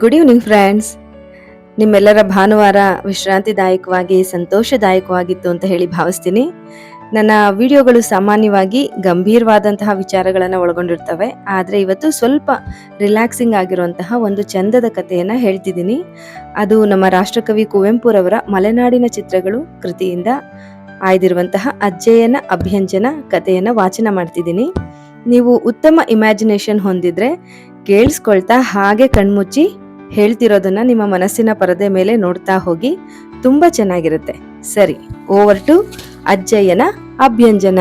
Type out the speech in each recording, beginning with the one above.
Good evening friends ನಿಮ್ಮೆಲ್ಲರ ಭಾನುವಾರ ವಿಶ್ರಾಂತಿದಾಯಕವಾಗಿ, ಸಂತೋಷದಾಯಕವಾಗಿತ್ತು ಅಂತ ಹೇಳಿ ಭಾವಿಸ್ತೀನಿ. ನನ್ನ ವಿಡಿಯೋಗಳು ಸಾಮಾನ್ಯವಾಗಿ ಗಂಭೀರವಾದಂತಹ ವಿಚಾರಗಳನ್ನು ಒಳಗೊಂಡಿರ್ತವೆ. ಆದರೆ ಇವತ್ತು ಸ್ವಲ್ಪ ರಿಲ್ಯಾಕ್ಸಿಂಗ್ ಆಗಿರುವಂತಹ ಒಂದು ಚಂದದ ಕಥೆಯನ್ನು ಹೇಳ್ತಿದ್ದೀನಿ. ಅದು ನಮ್ಮ ರಾಷ್ಟ್ರಕವಿ ಕುವೆಂಪುರವರ ಮಲೆನಾಡಿನ ಚಿತ್ರಗಳು ಕೃತಿಯಿಂದ ಆಯ್ದಿರುವಂತಹ ಅಜ್ಜಯನ ಅಭ್ಯಂಜನ ಕಥೆಯನ್ನು ವಾಚನ ಮಾಡ್ತಿದ್ದೀನಿ. ನೀವು ಉತ್ತಮ ಇಮ್ಯಾಜಿನೇಷನ್ ಹೊಂದಿದ್ರೆ ಕೇಳಿಸ್ಕೊಳ್ತಾ ಹಾಗೆ ಕಣ್ಮುಚ್ಚಿ ಹೇಳ್ತಿರೋದನ್ನ ನಿಮ್ಮ ಮನಸ್ಸಿನ ಪರದೆ ಮೇಲೆ ನೋಡ್ತಾ ಹೋಗಿ ತುಂಬ ಚೆನ್ನಾಗಿರುತ್ತೆ. ಸರಿ ಓವರ್ ಟು ಅಜ್ಜಯ್ಯನ ಅಭ್ಯಂಜನ.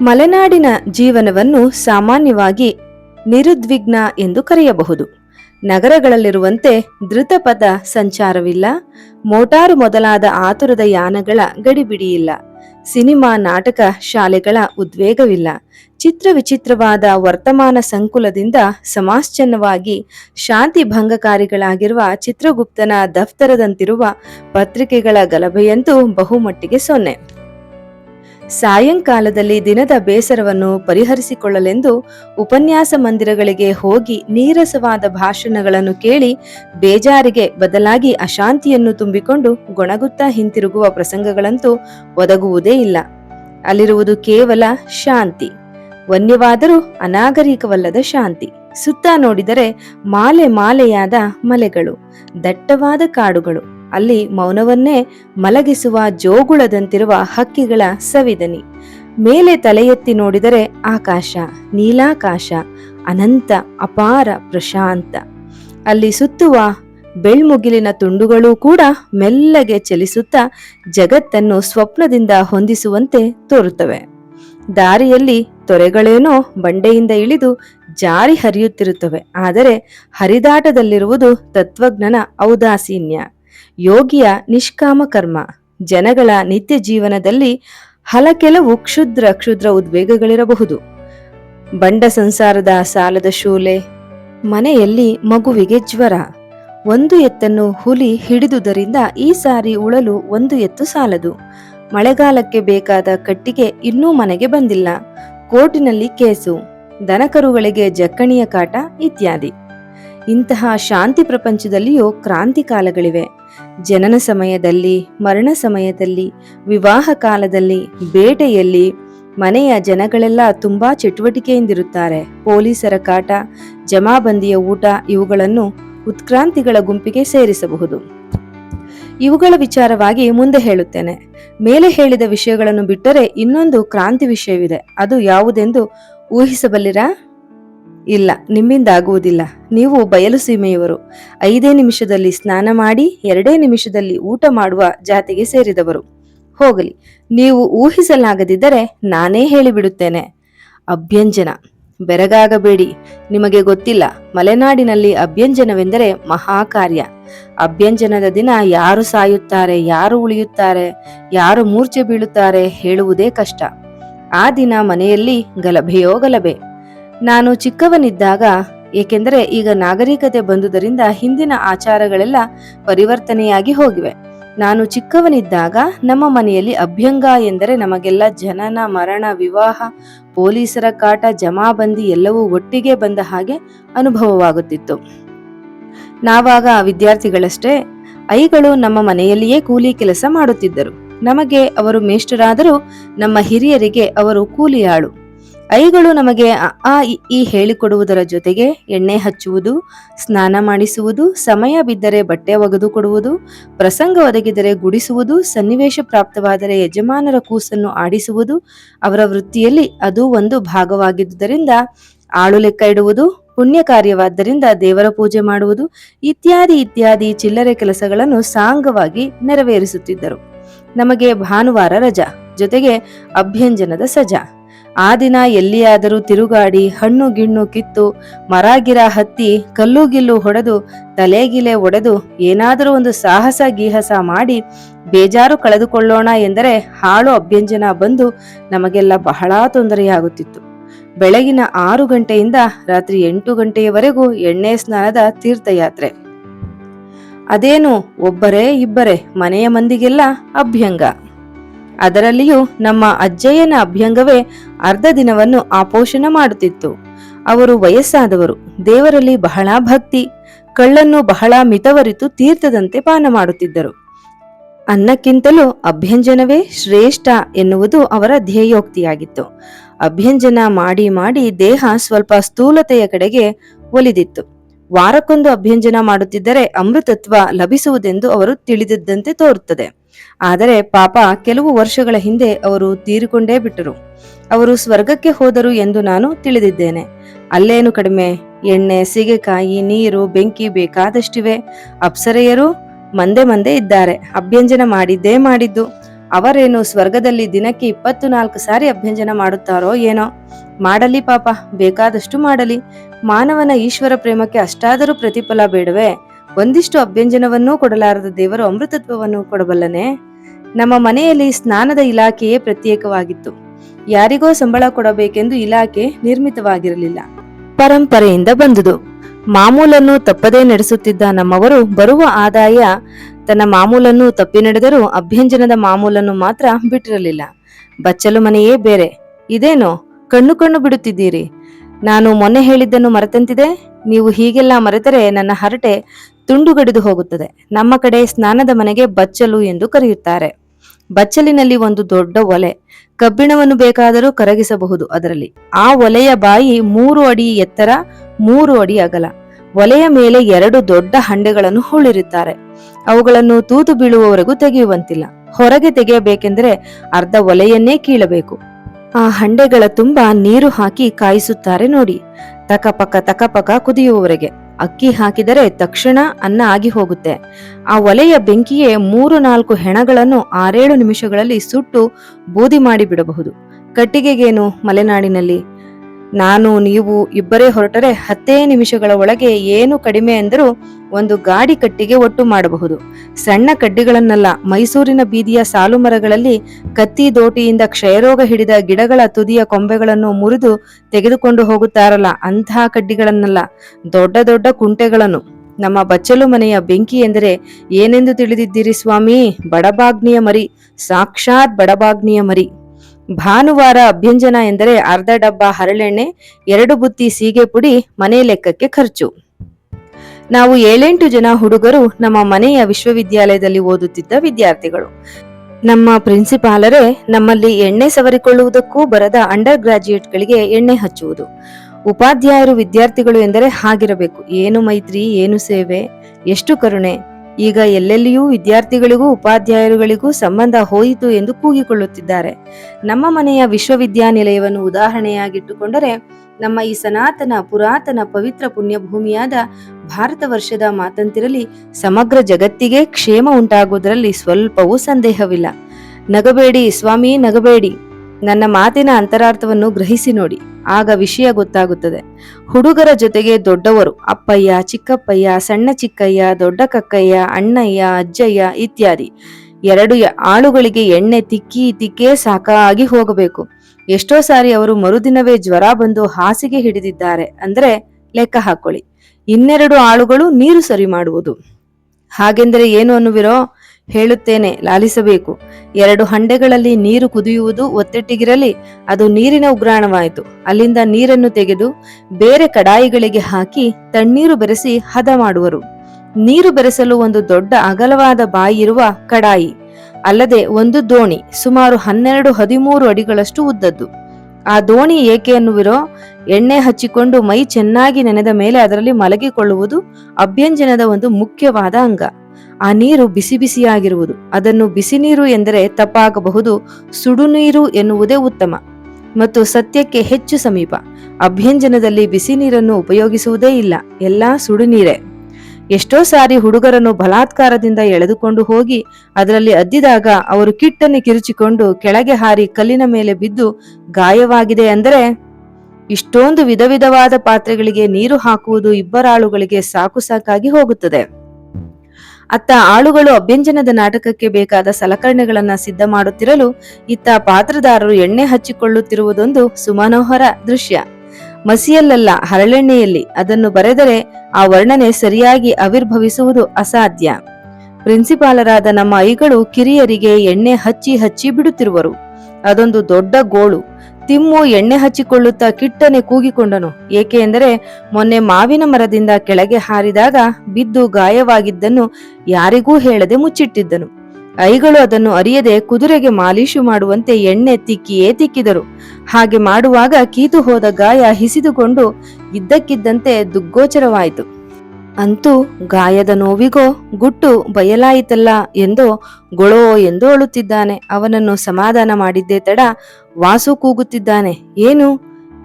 ಮಲೆನಾಡಿನ ಜೀವನವನ್ನು ಸಾಮಾನ್ಯವಾಗಿ ನಿರುದ್ವಿಗ್ನ ಎಂದು ಕರೆಯಬಹುದು. ನಗರಗಳಲ್ಲಿರುವಂತೆ ಧೃತಪಥ ಸಂಚಾರವಿಲ್ಲ, ಮೋಟಾರು ಮೊದಲಾದ ಆತುರದ ಯಾನಗಳ ಗಡಿಬಿಡಿಯಿಲ್ಲ. ಸಿನಿಮಾ ನಾಟಕ ಶಾಲೆಗಳ ಉದ್ವೇಗವಿಲ್ಲ. ಚಿತ್ರ ವಿಚಿತ್ರವಾದ ವರ್ತಮಾನ ಸಂಕುಲದಿಂದ ಸಮಾಶ್ಚನ್ನವಾಗಿ ಶಾಂತಿ ಭಂಗಕಾರಿಗಳಾಗಿರುವ ಚಿತ್ರಗುಪ್ತನ ದಫ್ತರದಂತಿರುವ ಪತ್ರಿಕೆಗಳ ಗಲಭೆಯಂತೂ ಬಹುಮಟ್ಟಿಗೆ ಸೊನ್ನೆ. ಸಾಯಂಕಾಲದಲ್ಲಿ ದಿನದ ಬೇಸರವನ್ನು ಪರಿಹರಿಸಿಕೊಳ್ಳಲೆಂದು ಉಪನ್ಯಾಸ ಮಂದಿರಗಳಿಗೆ ಹೋಗಿ ನೀರಸವಾದ ಭಾಷಣಗಳನ್ನು ಕೇಳಿ ಬೇಜಾರಿಗೆ ಬದಲಾಗಿ ಅಶಾಂತಿಯನ್ನು ತುಂಬಿಕೊಂಡು ಗೊಣಗುತ್ತಾ ಹಿಂತಿರುಗುವ ಪ್ರಸಂಗಗಳಂತೂ ಒದಗುವುದೇ ಇಲ್ಲ. ಅಲ್ಲಿರುವುದು ಕೇವಲ ಶಾಂತಿ. ವನ್ಯವಾದರೂ ಅನಾಗರಿಕವಲ್ಲದ ಶಾಂತಿ. ಸುತ್ತ ನೋಡಿದರೆ ಮಾಲೆ ಮಾಲೆಯಾದ ಮಲೆಗಳು, ದಟ್ಟವಾದ ಕಾಡುಗಳು. ಅಲ್ಲಿ ಮೌನವನ್ನೇ ಮಲಗಿಸುವ ಜೋಗುಳದಂತಿರುವ ಹಕ್ಕಿಗಳ ಸವಿದನಿ. ಮೇಲೆ ತಲೆ ಎತ್ತಿ ನೋಡಿದರೆ ಆಕಾಶ, ನೀಲಾಕಾಶ, ಅನಂತ, ಅಪಾರ, ಪ್ರಶಾಂತ. ಅಲ್ಲಿ ಸುತ್ತುವ ಬೆಳ್ಮುಗಿಲಿನ ತುಂಡುಗಳೂ ಕೂಡ ಮೆಲ್ಲಗೆ ಚಲಿಸುತ್ತಾ ಜಗತ್ತನ್ನು ಸ್ವಪ್ನದಿಂದ ಹೊಂದಿಸುವಂತೆ ತೋರುತ್ತವೆ. ದಾರಿಯಲ್ಲಿ ತೊರೆಗಳೇನೋ ಬಂಡೆಯಿಂದ ಇಳಿದು ಜಾರಿ ಹರಿಯುತ್ತಿರುತ್ತವೆ, ಆದರೆ ಹರಿದಾಟದಲ್ಲಿರುವುದು ತತ್ವಜ್ಞನ ಔದಾಸೀನ್ಯ. ಯೋಗಿಯ ನಿಷ್ಕಾಮ ಕರ್ಮ. ಜನಗಳ ನಿತ್ಯ ಜೀವನದಲ್ಲಿ ಹಲ ಕೆಲವು ಕ್ಷುದ್ರ ಕ್ಷುದ್ರ ಉದ್ವೇಗಗಳಿರಬಹುದು. ಬಂಡ ಸಂಸಾರದ ಸಾಲದ ಶೂಲೆ, ಮನೆಯಲ್ಲಿ ಮಗುವಿಗೆ ಜ್ವರ. ಒಂದು ಎತ್ತನ್ನು ಹುಲಿ ಹಿಡಿದುದರಿಂದ ಈ ಸಾರಿ ಉಳಲು ಒಂದು ಎತ್ತು ಸಾಲದು. ಮಳೆಗಾಲಕ್ಕೆ ಬೇಕಾದ ಕಟ್ಟಿಗೆ ಇನ್ನೂ ಮನೆಗೆ ಬಂದಿಲ್ಲ. ಕೋರ್ಟಿನಲ್ಲಿ ಕೇಸು, ದನಕರುಗಳಿಗೆ ಜಕ್ಕಣಿಯ ಕಾಟ ಇತ್ಯಾದಿ. ಇಂತಹ ಶಾಂತಿ ಪ್ರಪಂಚದಲ್ಲಿಯೂ ಕ್ರಾಂತಿ ಕಾಲಗಳಿವೆ. ಜನನ ಸಮಯದಲ್ಲಿ, ಮರಣ ಸಮಯದಲ್ಲಿ, ವಿವಾಹ ಕಾಲದಲ್ಲಿ, ಬೇಟೆಯಲ್ಲಿ ಮನೆಯ ಜನಗಳೆಲ್ಲ ತುಂಬಾ ಚಟುವಟಿಕೆಯಿಂದಿರುತ್ತಾರೆ. ಪೊಲೀಸರ ಕಾಟ, ಜಮಾಬಂದಿಯ ಊಟ ಇವುಗಳನ್ನು ಉತ್ಕ್ರಾಂತಿಗಳ ಗುಂಪಿಗೆ ಸೇರಿಸಬಹುದು. ಇವುಗಳ ವಿಚಾರವಾಗಿ ಮುಂದೆ ಹೇಳುತ್ತೇನೆ. ಮೇಲೆ ಹೇಳಿದ ವಿಷಯಗಳನ್ನು ಬಿಟ್ಟರೆ ಇನ್ನೊಂದು ಕ್ರಾಂತಿ ವಿಷಯವಿದೆ. ಅದು ಯಾವುದೆಂದು ಊಹಿಸಬಲ್ಲಿರಾ? ಇಲ್ಲ ನಿಮ್ಮಿಂದ ಆಗುವುದಿಲ್ಲ ನೀವು ಬಯಲು ಸೀಮೆಯವರು. ಐದೇ ನಿಮಿಷದಲ್ಲಿ ಸ್ನಾನ ಮಾಡಿ, ಎರಡೇ ನಿಮಿಷದಲ್ಲಿ ಊಟ ಮಾಡುವ ಜಾತಿಗೆ ಸೇರಿದವರು. ಹೋಗಲಿ, ನೀವು ಊಹಿಸಲಾಗದಿದ್ದರೆ ನಾನೇ ಹೇಳಿಬಿಡುತ್ತೇನೆ. ಅಭ್ಯಂಜನ. ಬೆರಗಾಗಬೇಡಿ. ನಿಮಗೆ ಗೊತ್ತಿಲ್ಲ, ಮಲೆನಾಡಿನಲ್ಲಿ ಅಭ್ಯಂಜನವೆಂದರೆ ಮಹಾಕಾರ್ಯ. ಅಭ್ಯಂಜನದ ದಿನ ಯಾರು ಸಾಯುತ್ತಾರೆ, ಯಾರು ಉಳಿಯುತ್ತಾರೆ, ಯಾರು ಮೂರ್ಛೆ ಬೀಳುತ್ತಾರೆ ಹೇಳುವುದೇ ಕಷ್ಟ. ಆ ದಿನ ಮನೆಯಲ್ಲಿ ಗಲಭೆಯೋ ಗಲಭೆ. ನಾನು ಚಿಕ್ಕವನಿದ್ದಾಗ, ಏಕೆಂದರೆ ಈಗ ನಾಗರಿಕತೆ ಬಂದುದರಿಂದ ಹಿಂದಿನ ಆಚಾರಗಳೆಲ್ಲ ಪರಿವರ್ತನೆಯಾಗಿ ಹೋಗಿವೆ. ನಾನು ಚಿಕ್ಕವನಿದ್ದಾಗ ನಮ್ಮ ಮನೆಯಲ್ಲಿ ಅಭ್ಯಂಗ ಎಂದರೆ ನಮಗೆಲ್ಲ ಜನನ, ಮರಣ, ವಿವಾಹ, ಪೊಲೀಸರ ಕಾಟ, ಜಮಾಬಂದಿ ಎಲ್ಲವೂ ಒಟ್ಟಿಗೆ ಬಂದ ಹಾಗೆ ಅನುಭವವಾಗುತ್ತಿತ್ತು. ನಾವಾಗ ವಿದ್ಯಾರ್ಥಿಗಳಷ್ಟೇ ಐಗಳು ನಮ್ಮ ಮನೆಯಲ್ಲಿಯೇ ಕೂಲಿ ಕೆಲಸ ಮಾಡುತ್ತಿದ್ದರು. ನಮಗೆ ಅವರು ಮೇಷ್ಟರಾದರೂ ನಮ್ಮ ಹಿರಿಯರಿಗೆ ಅವರು ಕೂಲಿಯಾಳು. ಐಗಳು ನಮಗೆ ಆ ಈ ಹೇಳಿಕೊಡುವುದರ ಜೊತೆಗೆ ಎಣ್ಣೆ ಹಚ್ಚುವುದು, ಸ್ನಾನ ಮಾಡಿಸುವುದು, ಸಮಯ ಬಿದ್ದರೆ ಬಟ್ಟೆ ಒಗೆದು ಕೊಡುವುದು ಪ್ರಸಂಗ ಒದಗಿದರೆ ಗುಡಿಸುವುದು, ಸನ್ನಿವೇಶ ಪ್ರಾಪ್ತವಾದರೆ ಯಜಮಾನರ ಕೂಸನ್ನು ಆಡಿಸುವುದು, ಅವರ ವೃತ್ತಿಯಲ್ಲಿ ಅದು ಒಂದು ಭಾಗವಾಗಿದ್ದುದರಿಂದ ಆಳು ಲೆಕ್ಕ ಇಡುವುದು, ಪುಣ್ಯ ಕಾರ್ಯವಾದ್ದರಿಂದ ದೇವರ ಪೂಜೆ ಮಾಡುವುದು, ಇತ್ಯಾದಿ ಇತ್ಯಾದಿ ಚಿಲ್ಲರೆ ಕೆಲಸಗಳನ್ನು ಸಾಂಗವಾಗಿ ನೆರವೇರಿಸುತ್ತಿದ್ದರು. ನಮಗೆ ಭಾನುವಾರ ರಜಾ, ಜೊತೆಗೆ ಅಭ್ಯಂಜನದ ಸಜಾ. ಆ ದಿನ ಎಲ್ಲಿಯಾದರೂ ತಿರುಗಾಡಿ ಹಣ್ಣು ಗಿಣ್ಣು ಕಿತ್ತು ಮರಾಗಿರ ಹತ್ತಿ ಕಲ್ಲು ಗಿಲ್ಲು ಹೊಡೆದು ತಲೆಗಿಲೆ ಒಡೆದು ಏನಾದರೂ ಒಂದು ಸಾಹಸ ಗೀಹಸ ಮಾಡಿ ಬೇಜಾರು ಕಳೆದುಕೊಳ್ಳೋಣ ಎಂದರೆ ಹಾಳು ಅಭ್ಯಂಜನ ಬಂದು ನಮಗೆಲ್ಲ ಬಹಳ ತೊಂದರೆಯಾಗುತ್ತಿತ್ತು. ಬೆಳಗಿನ ಆರು ಗಂಟೆಯಿಂದ ರಾತ್ರಿ ಎಂಟು ಗಂಟೆಯವರೆಗೂ ಎಣ್ಣೆ ಸ್ನಾನದ ತೀರ್ಥಯಾತ್ರೆ. ಅದೇನು ಒಬ್ಬರೇ ಇಬ್ಬರೇ ಮನೆಯ ಮಂದಿಗೆಲ್ಲ ಅಭ್ಯಂಗ. ಅದರಲ್ಲಿಯೂ ನಮ್ಮ ಅಜ್ಜಯ್ಯನ ಅಭ್ಯಂಗವೇ ಅರ್ಧ ದಿನವನ್ನು ಆಪೋಷಣ ಮಾಡುತ್ತಿತ್ತು. ಅವರು ವಯಸ್ಸಾದವರು, ದೇವರಲ್ಲಿ ಬಹಳ ಭಕ್ತಿ, ಕಳ್ಳನ್ನು ಬಹಳ ಮಿತವರಿತು ತೀರ್ಥದಂತೆ ಪಾನ ಮಾಡುತ್ತಿದ್ದರು. ಅನ್ನಕ್ಕಿಂತಲೂ ಅಭ್ಯಂಜನವೇ ಶ್ರೇಷ್ಠ ಎನ್ನುವುದು ಅವರ ಧ್ಯೇಯೋಕ್ತಿಯಾಗಿತ್ತು. ಅಭ್ಯಂಜನ ಮಾಡಿ ಮಾಡಿ ದೇಹ ಸ್ವಲ್ಪ ಸ್ಥೂಲತೆಯ ಕಡೆಗೆ ಒಲಿದಿತ್ತು. ವಾರಕ್ಕೊಂದು ಅಭ್ಯಂಜನ ಮಾಡುತ್ತಿದ್ದರೆ ಅಮೃತತ್ವ ಲಭಿಸುವುದೆಂದು ಅವರು ತಿಳಿದಿದ್ದಂತೆ ತೋರುತ್ತದೆ. ಆದರೆ ಪಾಪ ಕೆಲವು ವರ್ಷಗಳ ಹಿಂದೆ ಅವರು ತೀರಿಕೊಂಡೇ ಬಿಟ್ಟರು. ಅವರು ಸ್ವರ್ಗಕ್ಕೆ ಹೋದರು ಎಂದು ನಾನು ತಿಳಿದಿದ್ದೇನೆ. ಅಲ್ಲೇನು ಕಡಿಮೆ? ಎಣ್ಣೆ, ಸೀಗೆಕಾಯಿ, ನೀರು, ಬೆಂಕಿ ಬೇಕಾದಷ್ಟಿವೆ. ಅಪ್ಸರೆಯರು ಮಂದೆ ಮಂದೆ ಇದ್ದಾರೆ. ಅಭ್ಯಂಜನ ಮಾಡಿದ್ದೇ ಮಾಡಿದ್ದು. ಅವರೇನು ಸ್ವರ್ಗದಲ್ಲಿ ದಿನಕ್ಕೆ ಇಪ್ಪತ್ತು ನಾಲ್ಕು ಸಾರಿ ಅಭ್ಯಂಜನ ಮಾಡುತ್ತಾರೋ ಏನೋ? ಮಾಡಲಿ ಪಾಪ, ಬೇಕಾದಷ್ಟು ಮಾಡಲಿ. ಮಾನವನ ಈಶ್ವರ ಪ್ರೇಮಕ್ಕೆ ಅಷ್ಟಾದರೂ ಪ್ರತಿಫಲ ಬೇಡವೆ. ಒಂದಿಷ್ಟು ಅಭ್ಯಂಜನವನ್ನೂ ಕೊಡಲಾರದ ದೇವರು ಅಮೃತತ್ವವನ್ನು ಕೊಡಬಲ್ಲನೆ. ನಮ್ಮ ಮನೆಯಲ್ಲಿ ಸ್ನಾನದ ಇಲಾಖೆಯೇ ಪ್ರತ್ಯೇಕವಾಗಿತ್ತು. ಯಾರಿಗೋ ಸಂಬಳ ಕೊಡಬೇಕೆಂದು ಇಲಾಖೆ ನಿರ್ಮಿತವಾಗಿರಲಿಲ್ಲ. ಪರಂಪರೆಯಿಂದ ಬಂದುದು. ಮಾಮೂಲನ್ನು ತಪ್ಪದೇ ನಡೆಸುತ್ತಿದ್ದ ನಮ್ಮವರು ಬರುವ ಆದಾಯ ತನ್ನ ಮಾಮೂಲನ್ನು ತಪ್ಪಿ ನಡೆದರೂ ಅಭ್ಯಂಜನದ ಮಾಮೂಲನ್ನು ಮಾತ್ರ ಬಿಟ್ಟಿರಲಿಲ್ಲ. ಬಚ್ಚಲು ಮನೆಯೇ ಬೇರೆ. ಇದೇನೋ ಕಣ್ಣು ಕಣ್ಣು ಬಿಡುತ್ತಿದ್ದೀರಿ. ನಾನು ಮೊನ್ನೆ ಹೇಳಿದ್ದನ್ನು ಮರೆತಂತಿದೆ. ನೀವು ಹೀಗೆಲ್ಲ ಮರೆತರೆ ನನ್ನ ಹರಟೆ ತುಂಡುಗಡಿದು ಹೋಗುತ್ತದೆ. ನಮ್ಮ ಕಡೆ ಸ್ನಾನದ ಮನೆಗೆ ಬಚ್ಚಲು ಎಂದು ಕರೆಯುತ್ತಾರೆ. ಬಚ್ಚಲಿನಲ್ಲಿ ಒಂದು ದೊಡ್ಡ ಒಲೆ. ಕಬ್ಬಿಣವನ್ನು ಬೇಕಾದರೂ ಕರಗಿಸಬಹುದು ಅದರಲ್ಲಿ. ಆ ಒಲೆಯ ಬಾಯಿ ಮೂರು ಅಡಿ ಎತ್ತರ, ಮೂರು ಅಡಿ ಅಗಲ. ಒಲೆಯ ಮೇಲೆ ಎರಡು ದೊಡ್ಡ ಹಂಡೆಗಳನ್ನು ಹೂಳಿರುತ್ತಾರೆ. ಅವುಗಳನ್ನು ತೂತು ಬೀಳುವವರೆಗೂ ತೆಗೆಯುವಂತಿಲ್ಲ. ಹೊರಗೆ ತೆಗೆಯಬೇಕೆಂದರೆ ಅರ್ಧ ಒಲೆಯನ್ನೇ ಕೀಳಬೇಕು. ಆ ಹಂಡೆಗಳ ತುಂಬ ನೀರು ಹಾಕಿ ಕಾಯಿಸುತ್ತಾರೆ ನೋಡಿ. ತಕಪಕ ತಕಪಕ ಕುದಿಯುವವರೆಗೆ. ಅಕ್ಕಿ ಹಾಕಿದರೆ ತಕ್ಷಣ ಅನ್ನ ಆಗಿ ಹೋಗುತ್ತೆ. ಆ ಒಲೆಯ ಬೆಂಕಿಯೇ ಮೂರು ನಾಲ್ಕು ಹೆಣಗಳನ್ನು ಆರೇಳು ನಿಮಿಷಗಳಲ್ಲಿ ಸುಟ್ಟು ಬೂದಿ ಮಾಡಿ ಬಿಡಬಹುದು ಕಟ್ಟಿಗೆಗೇನು ಮಲೆನಾಡಿನಲ್ಲಿ? ನಾನು ನೀವು ಇಬ್ಬರೇ ಹೊರಟರೆ ಹತ್ತೇ ನಿಮಿಷಗಳ ಒಳಗೆ ಏನು ಕಡಿಮೆ ಎಂದರೂ ಒಂದು ಗಾಡಿ ಕಟ್ಟಿಗೆ ಒಟ್ಟು ಮಾಡಬಹುದು. ಸಣ್ಣ ಕಡ್ಡಿಗಳನ್ನಲ್ಲ, ಮೈಸೂರಿನ ಬೀದಿಯ ಸಾಲು ಮರಗಳಲ್ಲಿ ಕತ್ತಿ ದೋಟಿಯಿಂದ ಕ್ಷಯರೋಗ ಹಿಡಿದ ಗಿಡಗಳ ತುದಿಯ ಕೊಂಬೆಗಳನ್ನು ಮುರಿದು ತೆಗೆದುಕೊಂಡು ಹೋಗುತ್ತಾರಲ್ಲ ಅಂತಹ ಕಡ್ಡಿಗಳನ್ನಲ್ಲ, ದೊಡ್ಡ ದೊಡ್ಡ ಕುಂಟೆಗಳನ್ನು. ನಮ್ಮ ಬಚ್ಚಲು ಮನೆಯ ಬೆಂಕಿ ಎಂದರೆ ಏನೆಂದು ತಿಳಿದಿದ್ದೀರಿ ಸ್ವಾಮಿ? ಬಡಬಾಗ್ನಿಯ ಮರಿ, ಸಾಕ್ಷಾತ್ ಬಡಬಾಗ್ನಿಯ ಮರಿ. ಭಾನುವಾರ ಅಭ್ಯಂಜನ ಎಂದರೆ ಅರ್ಧ ಡಬ್ಬ ಹರಳೆಣ್ಣೆ, ಎರಡು ಬುತ್ತಿ ಸೀಗೆ ಪುಡಿ, ಮನೆ ಲೆಕ್ಕಕ್ಕೆ ಖರ್ಚು. ನಾವು ಏಳೆಂಟು ಜನ ಹುಡುಗರು ನಮ್ಮ ಮನೆಯ ವಿಶ್ವವಿದ್ಯಾಲಯದಲ್ಲಿ ಓದುತ್ತಿದ್ದ ವಿದ್ಯಾರ್ಥಿಗಳು. ನಮ್ಮ ಪ್ರಿನ್ಸಿಪಾಲರೇ ನಮ್ಮಲ್ಲಿ ಎಣ್ಣೆ ಸವರಿಕೊಳ್ಳುವುದಕ್ಕೂ ಬರದ ಅಂಡರ್ ಗ್ರಾಜ್ಯುಯೇಟ್ಗಳಿಗೆ ಎಣ್ಣೆ ಹಚ್ಚುವುದು. ಉಪಾಧ್ಯಾಯರು ವಿದ್ಯಾರ್ಥಿಗಳು ಎಂದರೆ ಹಾಗಿರಬೇಕು. ಏನು ಮೈತ್ರಿ, ಏನು ಸೇವೆ, ಎಷ್ಟು ಕರುಣೆ. ಈಗ ಎಲ್ಲೆಲ್ಲಿಯೂ ವಿದ್ಯಾರ್ಥಿಗಳಿಗೂ ಉಪಾಧ್ಯಾಯರುಗಳಿಗೂ ಸಂಬಂಧ ಹೋಯಿತು ಎಂದು ಕೂಗಿಕೊಳ್ಳುತ್ತಿದ್ದಾರೆ. ನಮ್ಮ ಮನೆಯ ವಿಶ್ವವಿದ್ಯಾನಿಲಯವನ್ನು ಉದಾಹರಣೆಯಾಗಿಟ್ಟುಕೊಂಡರೆ, ನಮ್ಮ ಈ ಸನಾತನ ಪುರಾತನ ಪವಿತ್ರ ಪುಣ್ಯಭೂಮಿಯಾದ ಭಾರತ ವರ್ಷದ ಮಾತಂತಿರಲಿ, ಸಮಗ್ರ ಜಗತ್ತಿಗೆ ಕ್ಷೇಮ ಉಂಟಾಗುವುದರಲ್ಲಿ ಸ್ವಲ್ಪವೂ ಸಂದೇಹವಿಲ್ಲ. ನಗಬೇಡಿ ಸ್ವಾಮಿ, ನಗಬೇಡಿ. ನನ್ನ ಮಾತಿನ ಅಂತರಾರ್ಥವನ್ನು ಗ್ರಹಿಸಿ ನೋಡಿ. ಆಗ ವಿಷಯ ಗೊತ್ತಾಗುತ್ತದೆ. ಹುಡುಗರ ಜೊತೆಗೆ ದೊಡ್ಡವರು ಅಪ್ಪಯ್ಯ, ಚಿಕ್ಕಪ್ಪಯ್ಯ, ಸಣ್ಣ ಚಿಕ್ಕಯ್ಯ, ದೊಡ್ಡ ಕಕ್ಕಯ್ಯ, ಅಣ್ಣಯ್ಯ, ಅಜ್ಜಯ್ಯ ಇತ್ಯಾದಿ. ಎರಡು ಆಳುಗಳಿಗೆ ಎಣ್ಣೆ ತಿಕ್ಕಿ ತಿಕ್ಕೇ ಸಾಕಾಗಿ ಹೋಗಬೇಕು. ಎಷ್ಟೋ ಸಾರಿ ಅವರು ಮರುದಿನವೇ ಜ್ವರ ಬಂದು ಹಾಸಿಗೆ ಹಿಡಿದಿದ್ದಾರೆ ಅಂದ್ರೆ ಲೆಕ್ಕ ಹಾಕೊಳ್ಳಿ. ಇನ್ನೆರಡು ಆಳುಗಳು ನೀರು ಸರಿ ಮಾಡುವುದು. ಹಾಗೆಂದರೆ ಏನು ಅನ್ನುವಿರೋ? ಹೇಳುತ್ತೇನೆ, ಲಾಲಿಸಬೇಕು. ಎರಡು ಹಂಡೆಗಳಲ್ಲಿ ನೀರು ಕುದಿಯುವುದು ಒತ್ತೆಟ್ಟಿಗಿರಲಿ, ಅದು ನೀರಿನ ಉಗ್ರಾಣವಾಯಿತು. ಅಲ್ಲಿಂದ ನೀರನ್ನು ತೆಗೆದು ಬೇರೆ ಕಡಾಯಿಗಳಿಗೆ ಹಾಕಿ ತಣ್ಣೀರು ಬೆರೆಸಿ ಹದ ಮಾಡುವರು. ನೀರು ಬೆರೆಸಲು ಒಂದು ದೊಡ್ಡ ಅಗಲವಾದ ಬಾಯಿ ಇರುವ ಕಡಾಯಿ, ಅಲ್ಲದೆ ಒಂದು ದೋಣಿ, ಸುಮಾರು ಹನ್ನೆರಡು ಹದಿಮೂರು ಅಡಿಗಳಷ್ಟು ಉದ್ದದ್ದು. ಆ ದೋಣಿ ಏಕೆ ಅನ್ನುವಿರೋ, ಎಣ್ಣೆ ಹಚ್ಚಿಕೊಂಡು ಮೈ ಚೆನ್ನಾಗಿ ನೆನೆದ ಮೇಲೆ ಅದರಲ್ಲಿ ಮಲಗಿಕೊಳ್ಳುವುದು ಅಭ್ಯಂಜನದ ಒಂದು ಮುಖ್ಯವಾದ ಅಂಗ. ಆ ನೀರು ಬಿಸಿ ಬಿಸಿಯಾಗಿರುವುದು. ಅದನ್ನು ಬಿಸಿ ನೀರು ಎಂದರೆ ತಪ್ಪಾಗಬಹುದು, ಸುಡು ನೀರು ಎನ್ನುವುದೇ ಉತ್ತಮ. ಮತ್ತು ಸತ್ಯಕ್ಕೆ ಹೆಚ್ಚು ಸಮೀಪ. ಅಭ್ಯಂಜನದಲ್ಲಿ ಬಿಸಿ ನೀರನ್ನು ಉಪಯೋಗಿಸುವುದೇ ಇಲ್ಲ, ಎಲ್ಲಾ ಸುಡು ನೀರೇ. ಎಷ್ಟೋ ಸಾರಿ ಹುಡುಗರನ್ನು ಬಲಾತ್ಕಾರದಿಂದ ಎಳೆದುಕೊಂಡು ಹೋಗಿ, ಅದರಲ್ಲಿ ಅದ್ದಿದಾಗ ಅವರು ಕಿಟ್ಟನ್ನು ಕಿರುಚಿಕೊಂಡು ಕೆಳಗೆ ಹಾರಿ ಕಲ್ಲಿನ ಮೇಲೆ ಬಿದ್ದು, ಗಾಯವಾಗಿದೆ ಅಂದರೆ, ಇಷ್ಟೊಂದು ವಿಧ ವಿಧವಾದ ಪಾತ್ರೆಗಳಿಗೆ ನೀರು ಹಾಕುವುದು ಇಬ್ಬರಾಳುಗಳಿಗೆ ಸಾಕು ಸಾಕಾಗಿ ಹೋಗುತ್ತದೆ. ಅತ್ತ ಆಳುಗಳು ಅಭ್ಯಂಜನದ ನಾಟಕಕ್ಕೆ ಬೇಕಾದ ಸಲಕರಣೆಗಳನ್ನ ಸಿದ್ಧ ಮಾಡುತ್ತಿರಲು ಇತ್ತ ಪಾತ್ರದಾರರು ಎಣ್ಣೆ ಹಚ್ಚಿಕೊಳ್ಳುತ್ತಿರುವುದೊಂದು ಸುಮನೋಹರ ದೃಶ್ಯ. ಮಸಿಯಲ್ಲಲ್ಲ ಹರಳೆಣ್ಣೆಯಲ್ಲಿ ಅದನ್ನು ಬರೆದರೆ ಆ ವರ್ಣನೆ ಸರಿಯಾಗಿ ಆವಿರ್ಭವಿಸುವುದು ಅಸಾಧ್ಯ. ಪ್ರಿನ್ಸಿಪಾಲರಾದ ನಮ್ಮ ಐಗಳು ಕಿರಿಯರಿಗೆ ಎಣ್ಣೆ ಹಚ್ಚಿ ಹಚ್ಚಿ ಬಿಡುತ್ತಿರುವರು. ಅದೊಂದು ದೊಡ್ಡ ಗೋಳು. ತಿಮ್ಮು ಎಣ್ಣೆ ಹಚ್ಚಿಕೊಳ್ಳುತ್ತಾ ಕಿಟ್ಟನೆ ಕೂಗಿಕೊಂಡನು. ಏಕೆಂದರೆ ಮೊನ್ನೆ ಮಾವಿನ ಮರದಿಂದ ಕೆಳಗೆ ಹಾರಿದಾಗ ಬಿದ್ದು ಗಾಯವಾಗಿದ್ದನ್ನು ಯಾರಿಗೂ ಹೇಳದೆ ಮುಚ್ಚಿಟ್ಟಿದ್ದನು. ಐಗಳು ಅದನ್ನು ಅರಿಯದೆ ಕುದುರೆಗೆ ಮಾಲೀಶು ಮಾಡುವಂತೆ ಎಣ್ಣೆ ತಿಕ್ಕಿಯೇ ತಿಕ್ಕಿದರು. ಹಾಗೆ ಮಾಡುವಾಗ ಕೀತು ಹೋದ ಗಾಯ ಹಿಸಿದುಕೊಂಡು ಇದ್ದಕ್ಕಿದ್ದಂತೆ ದುಗ್ಗೋಚರವಾಯಿತು ಅಂತೂ ಗಾಯದ ನೋವಿಗೋ ಗುಟ್ಟು ಬಯಲಾಯಿತಲ್ಲ ಎಂದೋ ಗೊಳೋ ಎಂದು ಅಳುತ್ತಿದ್ದಾನೆ. ಅವನನ್ನು ಸಮಾಧಾನ ಮಾಡಿದ್ದೇ ತಡ ವಾಸು ಕೂಗುತ್ತಿದ್ದಾನೆ. ಏನು?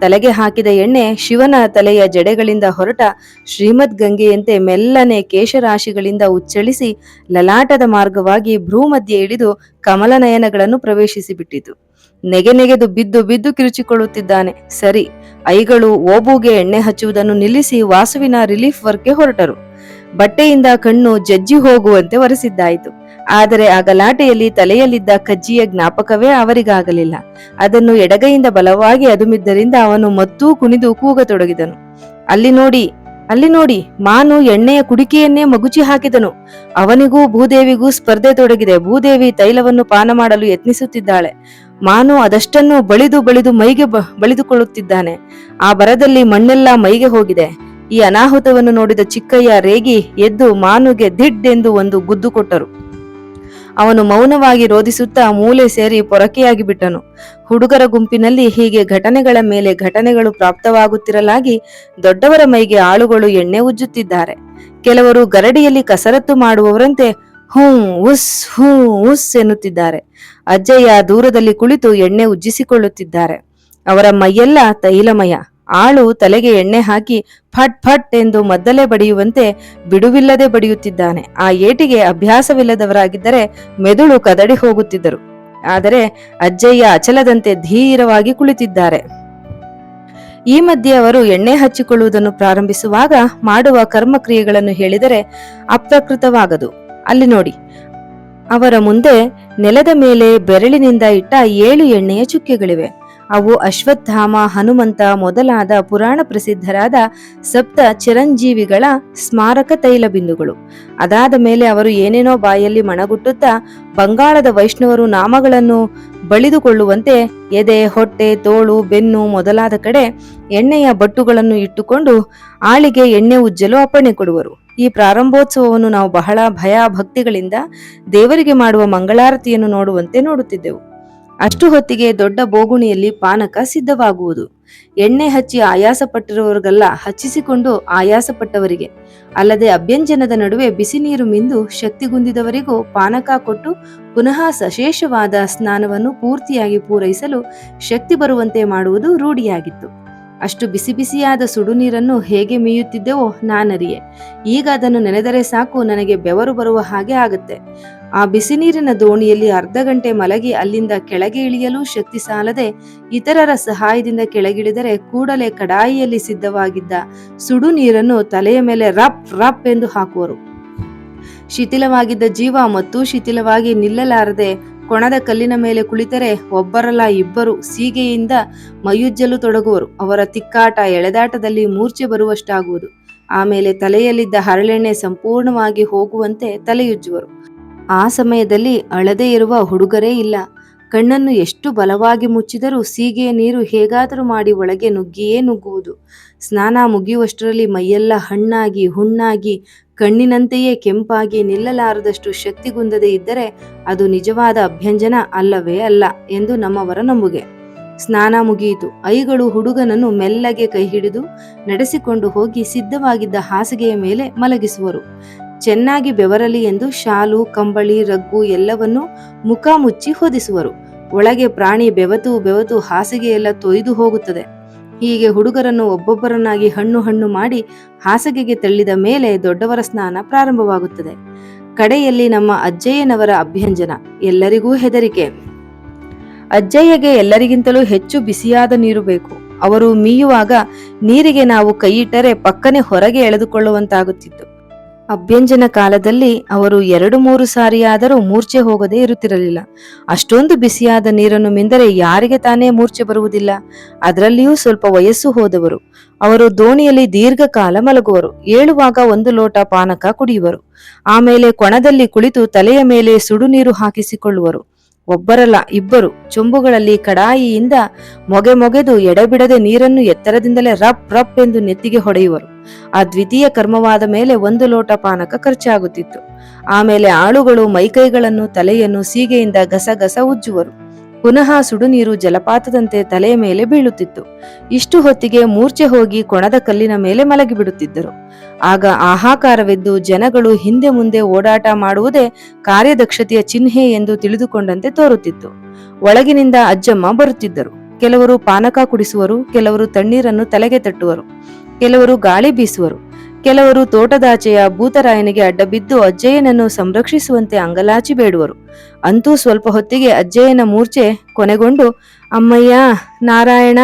ತಲೆಗೆ ಹಾಕಿದ ಎಣ್ಣೆ ಶಿವನ ತಲೆಯ ಜಡೆಗಳಿಂದ ಹೊರಟ ಶ್ರೀಮದ್ ಗಂಗೆಯಂತೆ ಮೆಲ್ಲನೆ ಕೇಶರಾಶಿಗಳಿಂದ ಉಚ್ಚಳಿಸಿ ಲಲಾಟದ ಮಾರ್ಗವಾಗಿ ಭ್ರೂಮಧ್ಯೆ ಇಳಿದು ಕಮಲನಯನಗಳನ್ನು ಪ್ರವೇಶಿಸಿ ಬಿಟ್ಟಿತು ನೆಗೆ ನೆಗೆದು ಬಿದ್ದು ಬಿದ್ದು ಕಿರುಚಿಕೊಳ್ಳುತ್ತಿದ್ದಾನೆ. ಸರಿ, ಐಗಳು ಓಬುಗೆ ಎಣ್ಣೆ ಹಚ್ಚುವುದನ್ನು ನಿಲ್ಲಿಸಿ ವಾಸುವಿನ ರಿಲೀಫ್ ವರ್ಕ್ಗೆ ಹೊರಟರು. ಬಟ್ಟೆಯಿಂದ ಕಣ್ಣು ಜಜ್ಜಿ ಹೋಗುವಂತೆ ಒರೆಸಿದ್ದಾಯಿತು. ಆದರೆ ಆ ಗಲಾಟೆಯಲ್ಲಿ ತಲೆಯಲ್ಲಿದ್ದ ಕಜ್ಜಿಯ ಜ್ಞಾಪಕವೇ ಅವರಿಗಾಗಲಿಲ್ಲ. ಅದನ್ನು ಎಡಗೈಯಿಂದ ಬಲವಾಗಿ ಅದುಮಿದ್ದರಿಂದ ಅವನು ಮತ್ತೂ ಕುಣಿದು ಕೂಗತೊಡಗಿದನು. ಅಲ್ಲಿ ನೋಡಿ ಅಲ್ಲಿ ನೋಡಿ, ಮಾನು ಎಣ್ಣೆಯ ಕುಡಿಕೆಯನ್ನೇ ಮಗುಚಿ ಹಾಕಿದನು. ಅವನಿಗೂ ಭೂದೇವಿಗೂ ಸ್ಪರ್ಧೆ ತೊಡಗಿದೆ. ಭೂದೇವಿ ತೈಲವನ್ನು ಪಾನ ಮಾಡಲು ಯತ್ನಿಸುತ್ತಿದ್ದಾಳೆ. ಮಾನು ಅದಷ್ಟನ್ನು ಬಳಿದು ಬಳಿದು ಮೈಗೆ ಬಳಿದುಕೊಳ್ಳುತ್ತಿದ್ದಾನೆ. ಆ ಬರದಲ್ಲಿ ಮಣ್ಣೆಲ್ಲ ಮೈಗೆ ಹೋಗಿದೆ. ಈ ಅನಾಹುತವನ್ನು ನೋಡಿದ ಚಿಕ್ಕಯ್ಯ ರೇಗಿ ಎದ್ದು ಮಾನುಗೆ ದಿಡ್ ಎಂದು ಒಂದು ಗುದ್ದು ಕೊಟ್ಟರು. ಅವನು ಮೌನವಾಗಿ ರೋಧಿಸುತ್ತಾ ಮೂಲೆ ಸೇರಿ ಪೊರಕೆಯಾಗಿ ಬಿಟ್ಟನು. ಹುಡುಗರ ಗುಂಪಿನಲ್ಲಿ ಹೀಗೆ ಘಟನೆಗಳ ಮೇಲೆ ಘಟನೆಗಳು ಪ್ರಾಪ್ತವಾಗುತ್ತಿರಲಾಗಿ ದೊಡ್ಡವರ ಮೈಗೆ ಆಳುಗಳು ಎಣ್ಣೆ ಉಜ್ಜುತ್ತಿದ್ದಾರೆ. ಕೆಲವರು ಗರಡಿಯಲ್ಲಿ ಕಸರತ್ತು ಮಾಡುವವರಂತೆ ಹೂ ಉಸ್ ಹೂ ಉಸ್ ಎನ್ನುತ್ತಿದ್ದಾರೆ. ಅಜ್ಜಯ್ಯ ದೂರದಲ್ಲಿ ಕುಳಿತು ಎಣ್ಣೆ ಉಜ್ಜಿಸಿಕೊಳ್ಳುತ್ತಿದ್ದಾರೆ. ಅವರ ಮೈಯೆಲ್ಲ ತೈಲಮಯ. ಆಳು ತಲೆಗೆ ಎಣ್ಣೆ ಹಾಕಿ ಫಟ್ ಫಟ್ ಎಂದು ಮದ್ದಲೆ ಬಡಿಯುವಂತೆ ಬಿಡುವಿಲ್ಲದೆ ಬಡಿಯುತ್ತಿದ್ದಾನೆ. ಆ ಏಟಿಗೆ ಅಭ್ಯಾಸವಿಲ್ಲದವರಾಗಿದ್ದರೆ ಮೆದುಳು ಕದಡಿ ಹೋಗುತ್ತಿದ್ದರು. ಆದರೆ ಅಜ್ಜಯ್ಯ ಅಚಲದಂತೆ ಧೀರವಾಗಿ ಕುಳಿತಿದ್ದಾರೆ. ಈ ಮಧ್ಯೆ ಅವರು ಎಣ್ಣೆ ಹಚ್ಚಿಕೊಳ್ಳುವುದನ್ನು ಪ್ರಾರಂಭಿಸುವಾಗ ಮಾಡುವ ಕರ್ಮಕ್ರಿಯೆಗಳನ್ನು ಹೇಳಿದರೆ ಅಪ್ರಕೃತವಾಗದು. ಅಲ್ಲಿ ನೋಡಿ. ಅವರ ಮುಂದೆ ನೆಲದ ಮೇಲೆ ಬೆರಳಿನಿಂದ ಇಟ್ಟ ಏಳು ಎಣ್ಣೆಯ ಚುಕ್ಕೆಗಳಿವೆ. ಅವು ಅಶ್ವತ್ಥಾಮ, ಹನುಮಂತ ಮೊದಲಾದ ಪುರಾಣ ಪ್ರಸಿದ್ಧರಾದ ಸಪ್ತ ಚಿರಂಜೀವಿಗಳ ಸ್ಮಾರಕ ತೈಲ ಬಿಂದುಗಳು. ಅದಾದ ಮೇಲೆ ಅವರು ಏನೇನೋ ಬಾಯಲ್ಲಿ ಮಣಗುಟ್ಟುತ್ತಾ ಬಂಗಾಳದ ವೈಷ್ಣವರು ನಾಮಗಳನ್ನು ಬಳಿದುಕೊಳ್ಳುವಂತೆ ಎದೆ, ಹೊಟ್ಟೆ, ತೋಳು, ಬೆನ್ನು ಮೊದಲಾದ ಕಡೆ ಎಣ್ಣೆಯ ಬಟ್ಟುಗಳನ್ನು ಇಟ್ಟುಕೊಂಡು ಆಳಿಗೆ ಎಣ್ಣೆ ಉಜ್ಜಲು ಅಪ್ಪಣೆ ಕೊಡುವರು. ಈ ಪ್ರಾರಂಭೋತ್ಸವವನ್ನು ನಾವು ಬಹಳ ಭಯ ಭಕ್ತಿಗಳಿಂದ ದೇವರಿಗೆ ಮಾಡುವ ಮಂಗಳಾರತಿಯನ್ನು ನೋಡುವಂತೆ ನೋಡುತ್ತಿದ್ದೆವು. ಅಷ್ಟು ಹೊತ್ತಿಗೆ ದೊಡ್ಡ ಬೋಗುಣಿಯಲ್ಲಿ ಪಾನಕ ಸಿದ್ಧವಾಗುವುದು. ಎಣ್ಣೆ ಹಚ್ಚಿ ಆಯಾಸಪಟ್ಟಿರುವವರಿಗೆಲ್ಲ ಹಚ್ಚಿಸಿಕೊಂಡು ಆಯಾಸಪಟ್ಟವರಿಗೆ, ಅಲ್ಲದೆ ಅಭ್ಯಂಜನದ ನಡುವೆ ಬಿಸಿ ನೀರು ಮಿಂದು ಶಕ್ತಿಗುಂದಿದವರಿಗೂ ಪಾನಕ ಕೊಟ್ಟು ಪುನಃ ಸಶೇಷವಾದ ಸ್ನಾನವನ್ನು ಪೂರ್ತಿಯಾಗಿ ಪೂರೈಸಲು ಶಕ್ತಿ ಬರುವಂತೆ ಮಾಡುವುದು ರೂಢಿಯಾಗಿತ್ತು. ಅಷ್ಟು ಬಿಸಿ ಬಿಸಿಯಾದ ಸುಡು ನೀರನ್ನು ಹೇಗೆ ಮೀಯುತ್ತಿದ್ದೆವೋ ನಾನರಿಯೆ. ಈಗ ಅದನ್ನು ನೆನೆದರೆ ಸಾಕು, ನನಗೆ ಬೆವರು ಬರುವ ಹಾಗೆ ಆಗುತ್ತೆ. ಆ ಬಿಸಿ ನೀರಿನ ದೋಣಿಯಲ್ಲಿ ಅರ್ಧ ಗಂಟೆ ಮಲಗಿ ಅಲ್ಲಿಂದ ಕೆಳಗೆ ಇಳಿಯಲು ಶಕ್ತಿ ಸಾಲದೆ ಇತರರ ಸಹಾಯದಿಂದ ಕೆಳಗಿಳಿದರೆ ಕೂಡಲೇ ಕಡಾಯಿಯಲ್ಲಿ ಸಿದ್ಧವಾಗಿದ್ದ ಸುಡು ನೀರನ್ನು ತಲೆಯ ಮೇಲೆ ರಪ್ ರಪ್ ಎಂದು ಹಾಕುವರು. ಶಿಥಿಲವಾಗಿದ್ದ ಜೀವ ಮತ್ತು ಶಿಥಿಲವಾಗಿ ನಿಲ್ಲಲಾರದೆ ಕೊಣದ ಕಲ್ಲಿನ ಮೇಲೆ ಕುಳಿತರೆ ಒಬ್ಬರಲ್ಲ ಇಬ್ಬರು ಸೀಗೆಯಿಂದ ಮೈಯುಜ್ಜಲು ತೊಡಗುವರು. ಅವರ ತಿಕ್ಕಾಟ ಎಳೆದಾಟದಲ್ಲಿ ಮೂರ್ಛೆ ಬರುವಷ್ಟಾಗುವುದು. ಆಮೇಲೆ ತಲೆಯಲ್ಲಿದ್ದ ಹರಳೆಣ್ಣೆ ಸಂಪೂರ್ಣವಾಗಿ ಹೋಗುವಂತೆ ತಲೆಯುಜ್ಜುವರು. ಆ ಸಮಯದಲ್ಲಿ ಅಳದೇ ಇರುವ ಹುಡುಗರೇ ಇಲ್ಲ. ಕಣ್ಣನ್ನು ಎಷ್ಟು ಬಲವಾಗಿ ಮುಚ್ಚಿದರೂ ಸೀಗೆಯ ನೀರು ಹೇಗಾದರೂ ಮಾಡಿ ಒಳಗೆ ನುಗ್ಗಿಯೇ ನುಗ್ಗುವುದು. ಸ್ನಾನ ಮುಗಿಯುವಷ್ಟರಲ್ಲಿ ಮೈಯೆಲ್ಲ ಹಣ್ಣಾಗಿ, ಹುಣ್ಣಾಗಿ, ಕಣ್ಣಿನಂತೆಯೇ ಕೆಂಪಾಗಿ ನಿಲ್ಲಲಾರದಷ್ಟು ಶಕ್ತಿಗುಂದದೆ ಇದ್ದರೆ ಅದು ನಿಜವಾದ ಅಭ್ಯಂಜನ ಅಲ್ಲವೇ ಅಲ್ಲ ಎಂದು ನಮ್ಮವರ ನಂಬುಗೆ. ಸ್ನಾನ ಮುಗಿಯಿತು. ಐಗಳು ಹುಡುಗನನ್ನು ಮೆಲ್ಲಗೆ ಕೈ ಹಿಡಿದು ನಡೆಸಿಕೊಂಡು ಹೋಗಿ ಸಿದ್ಧವಾಗಿದ್ದ ಹಾಸಿಗೆಯ ಮೇಲೆ ಮಲಗಿಸುವರು. ಚೆನ್ನಾಗಿ ಬೆವರಲಿ ಎಂದು ಶಾಲು, ಕಂಬಳಿ, ರಗ್ಗು ಎಲ್ಲವನ್ನೂ ಮುಖ ಮುಚ್ಚಿ ಹೊದಿಸುವರು. ಒಳಗೆ ಪ್ರಾಣಿ ಬೆವತು ಬೆವತು ಹಾಸಿಗೆಯೆಲ್ಲ ತೊಯ್ದು ಹೋಗುತ್ತದೆ. ಹೀಗೆ ಹುಡುಗರನ್ನು ಒಬ್ಬೊಬ್ಬರನ್ನಾಗಿ ಹಣ್ಣು ಹಣ್ಣು ಮಾಡಿ ಹಾಸಿಗೆಗೆ ತಳ್ಳಿದ ಮೇಲೆ ದೊಡ್ಡವರ ಸ್ನಾನ ಪ್ರಾರಂಭವಾಗುತ್ತದೆ. ಕಡೆಯಲ್ಲಿ ನಮ್ಮ ಅಜ್ಜಯ್ಯನವರ ಅಭ್ಯಂಜನ, ಎಲ್ಲರಿಗೂ ಹೆದರಿಕೆ. ಅಜ್ಜಯ್ಯಗೆ ಎಲ್ಲರಿಗಿಂತಲೂ ಹೆಚ್ಚು ಬಿಸಿಯಾದ ನೀರು ಬೇಕು. ಅವರು ಮೀಯುವಾಗ ನೀರಿಗೆ ನಾವು ಕೈಯಿಟ್ಟರೆ ಪಕ್ಕನೆ ಹೊರಗೆ ಎಳೆದುಕೊಳ್ಳುವಂತಾಗುತ್ತಿತ್ತು. ಅಭ್ಯಂಜನ ಕಾಲದಲ್ಲಿ ಅವರು ಎರಡು ಮೂರು ಸಾರಿಯಾದರೂ ಮೂರ್ಛೆ ಹೋಗದೆ ಇರುತ್ತಿರಲಿಲ್ಲ. ಅಷ್ಟೊಂದು ಬಿಸಿಯಾದ ನೀರನ್ನು ಮಿಂದರೆ ಯಾರಿಗೆ ತಾನೇ ಮೂರ್ಛೆ ಬರುವುದಿಲ್ಲ. ಅದರಲ್ಲಿಯೂ ಸ್ವಲ್ಪ ವಯಸ್ಸು ಹೋದವರು. ಅವರು ದೋಣಿಯಲ್ಲಿ ದೀರ್ಘಕಾಲ ಮಲಗುವರು. ಏಳುವಾಗ ಒಂದು ಲೋಟ ಪಾನಕ ಕುಡಿಯುವರು. ಆಮೇಲೆ ಕೊಣದಲ್ಲಿ ಕುಳಿತು ತಲೆಯ ಮೇಲೆ ಸುಡು ನೀರು ಹಾಕಿಸಿಕೊಳ್ಳುವರು. ಒಬ್ಬರಲ್ಲ ಇಬ್ಬರು ಚೊಂಬುಗಳಲ್ಲಿ ಕಡಾಯಿಯಿಂದ ಮೊಗೆ ಮೊಗೆದು ಎಡೆಬಿಡದೆ ನೀರನ್ನು ಎತ್ತರದಿಂದಲೇ ರಪ್ ರಪ್ ಎಂದು ನೆತ್ತಿಗೆ ಹೊಡೆಯುವರು. ಆ ದ್ವಿತೀಯ ಕರ್ಮವಾದ ಮೇಲೆ ಒಂದು ಲೋಟ ಪಾನಕ ಖರ್ಚಾಗುತ್ತಿತ್ತು. ಆಮೇಲೆ ಆಳುಗಳು ಮೈಕೈಗಳನ್ನು ತಲೆಯನ್ನು ಸೀಗೆಯಿಂದ ಗಸಗಸ ಉಜ್ಜುವರು. ಪುನಃ ಸುಡುನೀರು ಜಲಪಾತದಂತೆ ತಲೆಯ ಮೇಲೆ ಬೀಳುತ್ತಿತ್ತು. ಇಷ್ಟು ಹೊತ್ತಿಗೆ ಮೂರ್ಛೆ ಹೋಗಿ ಕೊಣದ ಕಲ್ಲಿನ ಮೇಲೆ ಮಲಗಿಬಿಡುತ್ತಿದ್ದರು. ಆಗ ಆಹಾಕಾರವೆದ್ದು ಜನಗಳು ಹಿಂದೆ ಮುಂದೆ ಓಡಾಟ ಮಾಡುವುದೇ ಕಾರ್ಯದಕ್ಷತೆಯ ಚಿಹ್ನೆ ಎಂದು ತಿಳಿದುಕೊಂಡಂತೆ ತೋರುತ್ತಿತ್ತು. ಒಳಗಿನಿಂದ ಅಜ್ಜಮ್ಮ ಬರುತ್ತಿದ್ದರು. ಕೆಲವರು ಪಾನಕ ಕುಡಿಸುವರು, ಕೆಲವರು ತಣ್ಣೀರನ್ನು ತಲೆಗೆ ತಟ್ಟುವರು, ಕೆಲವರು ಗಾಳಿ ಬೀಸುವರು. ಕೆಲವರು ತೋಟದಾಚೆಯ ಭೂತರಾಯನಿಗೆ ಅಡ್ಡಬಿದ್ದು ಅಜ್ಜಯ್ಯನನ್ನು ಸಂರಕ್ಷಿಸುವಂತೆ ಅಂಗಲಾಚಿ ಬೇಡುವರು. ಅಂತೂ ಸ್ವಲ್ಪ ಹೊತ್ತಿಗೆ ಅಜ್ಜಯ್ಯನ ಮೂರ್ಛೆ ಕೊನೆಗೊಂಡು, ಅಮ್ಮಯ್ಯ, ನಾರಾಯಣ,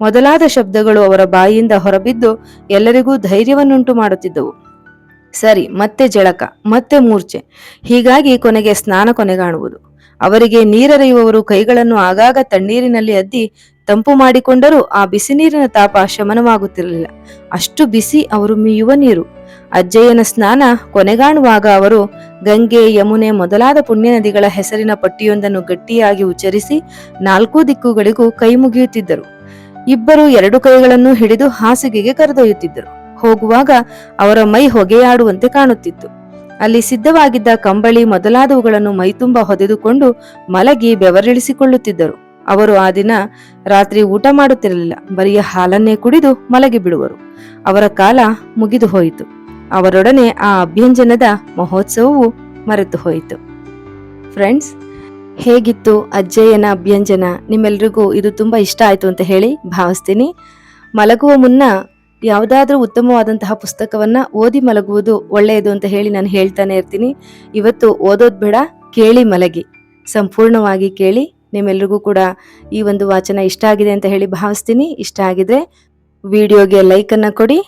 ಮೊದಲಾದ ಶಬ್ದಗಳು ಅವರ ಬಾಯಿಯಿಂದ ಹೊರಬಿದ್ದು ಎಲ್ಲರಿಗೂ ಧೈರ್ಯವನ್ನುಂಟು ಮಾಡುತ್ತಿದ್ದವು. ಸರಿ, ಮತ್ತೆ ಜಳಕ, ಮತ್ತೆ ಮೂರ್ಛೆ. ಹೀಗಾಗಿ ಕೊನೆಗೆ ಸ್ನಾನ ಕೊನೆಗಾಣುವುದು. ಅವರಿಗೆ ನೀರರೆಯುವವರು ಕೈಗಳನ್ನು ಆಗಾಗ ತಣ್ಣೀರಿನಲ್ಲಿ ಅದ್ದಿ ತಂಪು ಮಾಡಿಕೊಂಡರೂ ಆ ಬಿಸಿ ನೀರಿನ ತಾಪ ಶಮನವಾಗುತ್ತಿರಲಿಲ್ಲ. ಅಷ್ಟು ಬಿಸಿ ಅವರು ಮೀಯುವ ನೀರು. ಅಜ್ಜಯ್ಯನ ಸ್ನಾನ ಕೊನೆಗಾಣುವಾಗ ಅವರು ಗಂಗೆ, ಯಮುನೆ ಮೊದಲಾದ ಪುಣ್ಯ ನದಿಗಳ ಹೆಸರಿನ ಪಟ್ಟಿಯೊಂದನ್ನು ಗಟ್ಟಿಯಾಗಿ ಉಚ್ಚರಿಸಿ ನಾಲ್ಕು ದಿಕ್ಕುಗಳಿಗೂ ಕೈ ಮುಗಿಯುತ್ತಿದ್ದರು. ಇಬ್ಬರು ಎರಡು ಕೈಗಳನ್ನು ಹಿಡಿದು ಹಾಸಿಗೆಗೆ ಕರೆದೊಯ್ಯುತ್ತಿದ್ದರು. ಹೋಗುವಾಗ ಅವರ ಮೈ ಹೊಗೆಯಾಡುವಂತೆ ಕಾಣುತ್ತಿತ್ತು. ಅಲ್ಲಿ ಸಿದ್ಧವಾಗಿದ್ದ ಕಂಬಳಿ ಮೊದಲಾದವುಗಳನ್ನು ಮೈತುಂಬ ಹೊದೆದುಕೊಂಡು ಮಲಗಿ ಬೆವರಿಳಿಸಿಕೊಳ್ಳುತ್ತಿದ್ದರು. ಅವರು ಆ ದಿನ ರಾತ್ರಿ ಊಟ ಮಾಡುತ್ತಿರಲಿಲ್ಲ. ಬರಿಯ ಹಾಲನ್ನೇ ಕುಡಿದು ಮಲಗಿ ಬಿಡುವರು. ಅವರ ಕಾಲ ಮುಗಿದು ಹೋಯಿತು. ಅವರೊಡನೆ ಆ ಅಭ್ಯಂಜನದ ಮಹೋತ್ಸವವು ಮರೆತು ಹೋಯಿತು. ಫ್ರೆಂಡ್ಸ್, ಹೇಗಿತ್ತು ಅಜ್ಜಯ್ಯನ ಅಭ್ಯಂಜನ? ನಿಮ್ಮೆಲ್ರಿಗೂ ಇದು ತುಂಬಾ ಇಷ್ಟ ಆಯ್ತು ಅಂತ ಹೇಳಿ ಭಾವಿಸ್ತೀನಿ. ಮಲಗುವ ಮುನ್ನ ಯಾವುದಾದ್ರೂ ಉತ್ತಮವಾದಂತಹ ಪುಸ್ತಕವನ್ನ ಓದಿ ಮಲಗುವುದು ಒಳ್ಳೆಯದು ಅಂತ ಹೇಳಿ ನಾನು ಹೇಳ್ತಾನೆ ಇರ್ತೀನಿ. ಇವತ್ತು ಓದೋದು ಬೇಡ, ಕೇಳಿ ಮಲಗಿ. ಸಂಪೂರ್ಣವಾಗಿ ಕೇಳಿ. ನಿಮ್ಮೆಲ್ರಿಗೂ ಕೂಡ ಈ ಒಂದು ವಾಚನ ಇಷ್ಟ ಆಗಿದೆ ಅಂತ ಹೇಳಿ ಭಾವಿಸ್ತೀನಿ. ಇಷ್ಟ ಆಗಿದ್ರೆ ವಿಡಿಯೋಗೆ ಲೈಕ್ ಅನ್ನ ಕೊಡಿ.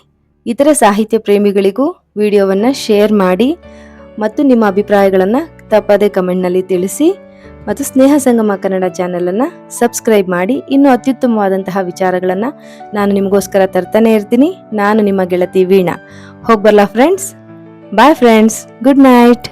ಇತರ ಸಾಹಿತ್ಯ ಪ್ರೇಮಿಗಳಿಗೂ ವಿಡಿಯೋವನ್ನ ಶೇರ್ ಮಾಡಿ. ಮತ್ತು ನಿಮ್ಮ ಅಭಿಪ್ರಾಯಗಳನ್ನು ತಪ್ಪದೆ ಕಮೆಂಟ್ನಲ್ಲಿ ತಿಳಿಸಿ. ಮತ್ತು ಸ್ನೇಹ ಸಂಗಮ ಕನ್ನಡ ಚಾನೆಲನ್ನು ಸಬ್ಸ್ಕ್ರೈಬ್ ಮಾಡಿ ಇನ್ನೂ ಅತ್ಯುತ್ತಮವಾದಂತಹ ವಿಚಾರಗಳನ್ನು ನಾನು ನಿಮಗೋಸ್ಕರ ತರ್ತಾನೆ ಇರ್ತೀನಿ. ನಾನು ನಿಮ್ಮ ಗೆಳತಿ Veena. ಹೋಗ್ಬರ್ಲಾ friends bye friends good night